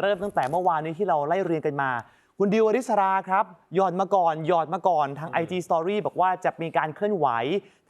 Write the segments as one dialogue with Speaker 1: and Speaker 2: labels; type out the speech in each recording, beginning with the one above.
Speaker 1: เริ่มตั้งแต่เมื่อวานนี้ที่เราไล่เรียงกันมา คุณดิวอริสราครับหยอดมาก่อนหยอดมาก่อนทาง IG Story บอกว่าจะมีการเคลื่อนไหว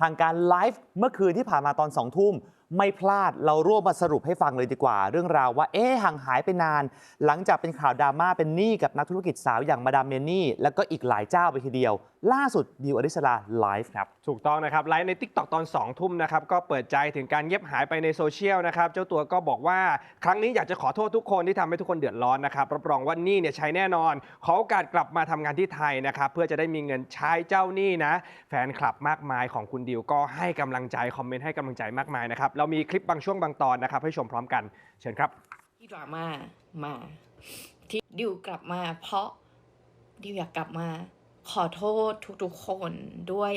Speaker 1: ทางการไลฟ์เมื่อคืนที่ผ่านมาตอน 2 ทุ่ม ไม่พลาดเรารวบมาสรุปให้ฟังเลยดีกว่า เรื่องราวว่าเอ๊ะห่างหายไปนาน หลังจากเป็นข่าวดราม่าเป็นหนี้กับนักธุรกิจสาวอย่างมาดามเมนี่ แล้วก็อีกหลายเจ้าไปทีเดียว ล่าสุดดิวอริสราไลฟ์ครับ
Speaker 2: ถูกต้องนะครับไลฟ์ใน t ิ k t o k ตอน 2 ทุ่มนะครับก็เปิดใจถึงการเงียบหายไปในโซเชียลนะครับเจ้าตัวก็บอกว่าครั้งนี้อยากจะขอโทษทุกคนที่ทำให้ทุกคนเดือดร้อนนะครับรับรองว่าหนี่เนี่ยใช้แน่นอนขอโอกาสกลับมาทำงานที่ไทยนะครับเพื่อจะได้มีเงินใช้เจ้าหนี้นะ แฟนคลับมากมายของคุณดิวก็ให้กำลังใจคอมเมนต์ให้กำลังใจมากมายนะครับเรามีคลิปบางช่วงบางตอนนะครับให้ชมพร้อมกันเชิญครับ
Speaker 3: ที่ดราม่ามาที่ดิวกลับมา เพราะดิวอยากกลับมา ขอโทษทุกๆคนด้วย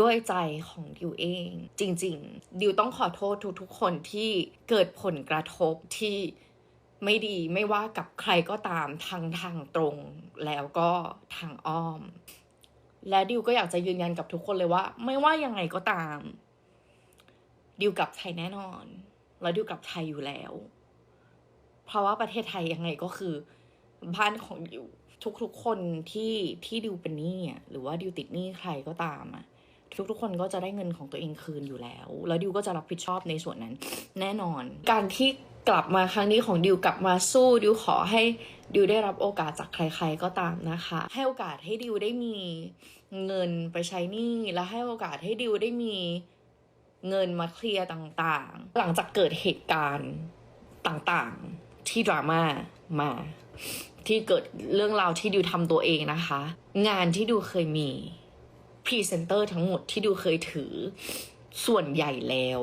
Speaker 3: ด้วยใจของดิวเอง จริง ๆ ดิวต้องขอโทษทุกๆคนที่เกิดผลกระทบที่ ไม่ดีไม่ว่ากับใครก็ตามทางทางตรงแล้วก็ทางอ้อม และดิวก็อยากจะยืนยันกับทุกคนเลยว่า ไม่ว่ายังไงก็ตาม ดิวกลับไทยแน่นอน แล้วดิวกลับไทยอยู่แล้ว เพราะว่าประเทศไทยยังไงก็คือบ้านของดิวทุกๆคนที่ที่ดิวเป็นหนี้อ่หรือว่าดิวติดหนี้ใครก็ตามอะทุกๆคนก็จะได้เงินของตัวเองคืนอยู่แล้ว แล้วดิวก็จะรับผิดชอบในส่วนนั้น แน่นอน การที่ กลับมาครั้งนี้ของดิวกลับมาสู้ดิวขอให้ดิวได้รับโอกาสจากใคร ๆก็ตามนะคะ ให้โอกาสให้ดิวได้มีเงินไปใช้หนี้และให้โอกาสให้ดิวได้มีเงินมาเคลียร์ต่างๆ หลังจากเกิดเหตุการณ์ต่างๆ ที่ดราม่ามา ที่เกิดเรื่องราวที่ดิวทำตัวเองนะคะ งานที่ดิวเคยมีพรีเซนเตอร์ทั้งหมดที่ดิวเคยถือส่วนใหญ่แล้ว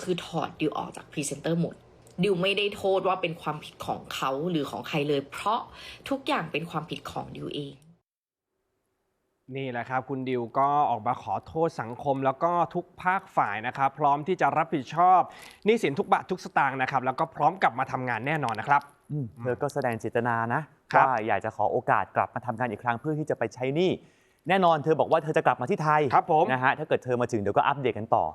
Speaker 3: คือถอดดิวออกจากพรีเซนเตอร์หมด ดิวไม่ได้โทษว่าเป็นความผิดของเขาหรือของใครเลย เพราะทุกอย่างเป็นความผิดของดิวเอง
Speaker 2: นี่แหละครับ คุณดิวก็ออกมาขอโทษสังคม แล้วก็ทุกภาคฝ่ายนะครับ พร้อมที่จะรับผิดชอบหนี้สินทุกบาททุกสตางค์นะครับ แล้วก็พร้อมกลับมาทำงานแน่นอนนะครับ
Speaker 1: อืมเธอก็แสดงเจตนานะครับว่าอยากจะขอโอกาสกลับมาทำงานอีกครั้งเพื่อที่จะไปใช้หนี้แน่นอนเธอบอกว่าเธอจะกลับมาที่ไทย
Speaker 2: ครับผม
Speaker 1: นะฮะถ้าเกิดเธอมาถึงเดี๋ยวก็อัปเดตกันต่อ